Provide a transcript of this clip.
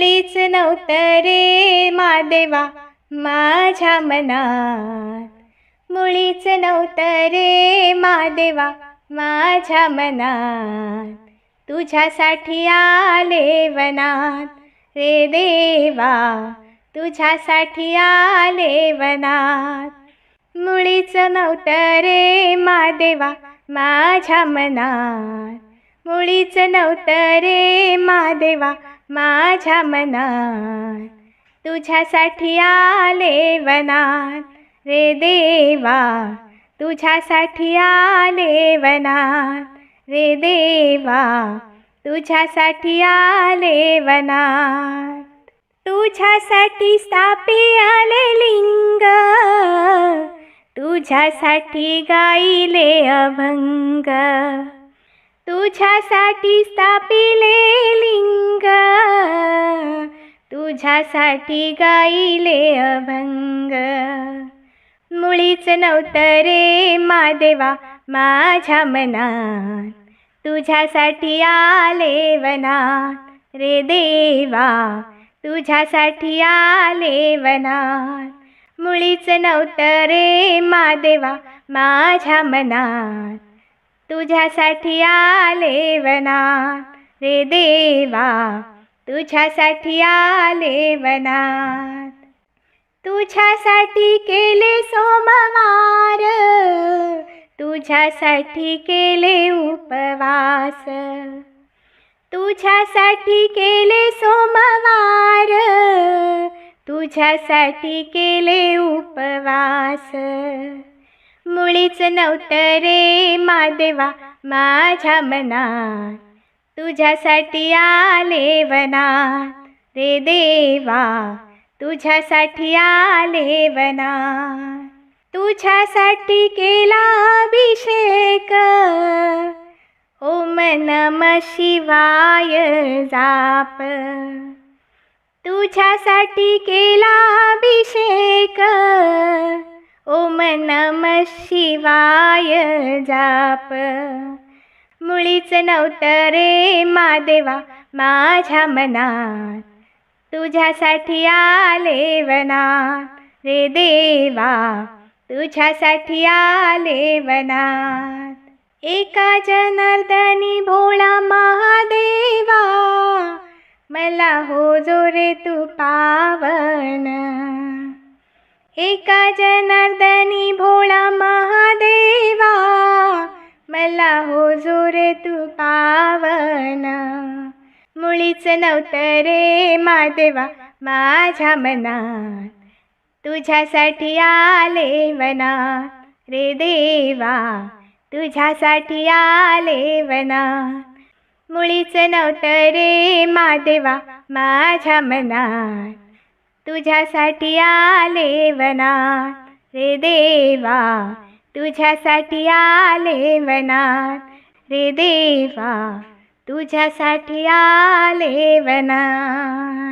मुळीच नव्हतं रे मादेवा माझ्या मनात. मुळीच नव्हतं रे मादेवा माझ्या मनात. तुझ्यासाठी आले वनात. रे देवा तुझ्यासाठी आले वनात. मुळीच नव्हतं रे मादेवा माझ्या मनात. मुळीच नव्हतं रे मादेवा माझ्या मनात तुझ्यासाठी आले वनात. रे देवा तुझ्यासाठी आले वनात. रे देवा तुझ्यासाठी आले वनात. तुझ्यासाठी स्थापी आले लिंग तुझ्यासाठी गाईले अभंग. तुझ्यासाठी स्थापिले लिंग. तुझ्यासाठी गाईले अभंग. मुळीच नव्हतं रे मादेवा माझ्या मनात. तुझ्यासाठी आले वनात. रे देवा तुझ्यासाठी आले वनात. मुळीच नव्हतं रे मादेवा माझ्या मनात. तुझ्यासाठी आले वनात. रे देवा तुझ्यासाठी आले वनात. तुझ्यासाठी केले सोमवार तुझ्यासाठी केले उपवास. तुझ्यासाठी केले सोमवार तुझ्यासाठी केले उपवास. मुळीच नव्हतं रे मादेवा माझ्या मनात. तुझ्यासाठी आले वनात. रे देवा तुझ्यासाठी आले वनात. तुझ्यासाठी केला अभिषेक. ओम नम शिवाय जाप. तुझ्यासाठी केला अभिषेक. ओम नम शिवाय जाप. मुळीच नव्हतं रे मादेवा माझ्या मनात. तुझ्यासाठी आले वनात. रे देवा तुझ्यासाठी आले वनात. एका जनार्दनी भोळा महादेवा मला हो जो रे तू पावन. एका जना भोळा महादेवा मला हो जो रे तू पावन. मुळीच नव्हतं रे मादेवा माझ्या मनात. तुझ्यासाठी आले मना रे देवा तुझ्यासाठी आले वना मुळीच नव्हतं रे मादेवा माझ्या मनात. तुझ्यासाठी आले वनात रे देवा तुझ्यासाठी आले वनात. रे देवा तुझ्यासाठी आले वनात.